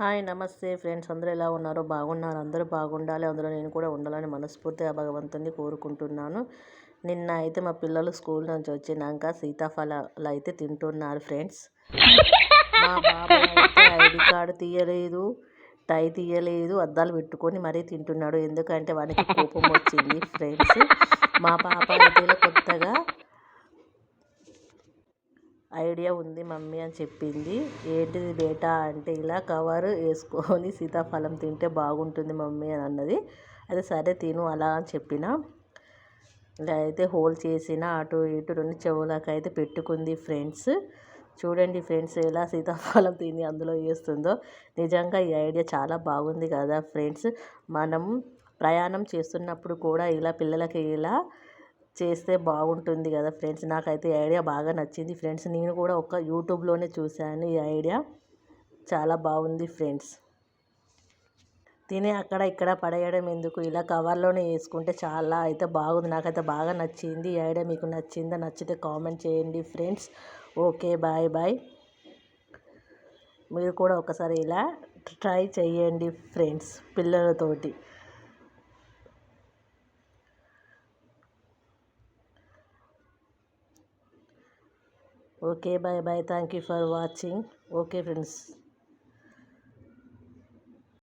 Hi నమస్తే friends అందరూ ఎలా ఉన్నారు బాగున్నారు అందరూ బాగుండాలి అందులో నేను కూడా ఉండాలని మనస్ఫూర్తిగా భగవంతుని కోరుకుంటున్నాను నిన్న అయితే మా పిల్లలు స్కూల్ నుంచి వచ్చినాక సీతాఫలాలు అయితే తింటున్నారు ఫ్రెండ్స్ మా బాబు అయితే ఐడి కార్డు తీయలేదు టై తీయలేదు అద్దాలు పెట్టుకొని మరీ తింటున్నాడు ఎందుకంటే వానికి కోపం వచ్చింది ఫ్రెండ్స్ మా పాప అయితే కొత్తగా ఐడియా ఉంది మమ్మీ అని చెప్పింది ఏంటిది బేటా అంటే ఇలా కవర్ వేసుకొని సీతాఫలం తింటే బాగుంటుంది మమ్మీ అని అన్నది అయితే సరే తిను అలా అని చెప్పిన ఇలా అయితే హోల్ చేసిన అటు ఇటు రెండు చెవులకైతే పెట్టుకుంది ఫ్రెండ్స్ చూడండి ఫ్రెండ్స్ ఎలా సీతాఫలం తిని అందులో వేస్తుందో నిజంగా ఈ ఐడియా చాలా బాగుంది కదా ఫ్రెండ్స్ మనం ప్రయాణం చేస్తున్నప్పుడు కూడా ఇలా పిల్లలకి ఇలా చేస్తే బాగుంటుంది కదా ఫ్రెండ్స్ నాకైతే ఈ ఐడియా బాగా నచ్చింది ఫ్రెండ్స్ నేను కూడా ఒక యూట్యూబ్లోనే చూశాను ఈ ఐడియా చాలా బాగుంది ఫ్రెండ్స్ తిని అక్కడ ఇక్కడ పడేయడం ఎందుకు ఇలా కవర్లోనే వేసుకుంటే చాలా అయితే బాగుంది నాకైతే బాగా నచ్చింది ఈ ఐడియా మీకు నచ్చిందా నచ్చితే కామెంట్ చేయండి ఫ్రెండ్స్ ఓకే బాయ్ బాయ్ మీరు కూడా ఒకసారి ఇలా ట్రై చేయండి ఫ్రెండ్స్ పిల్లలతోటి Okay, bye bye. Thank you for watching. Okay, friends.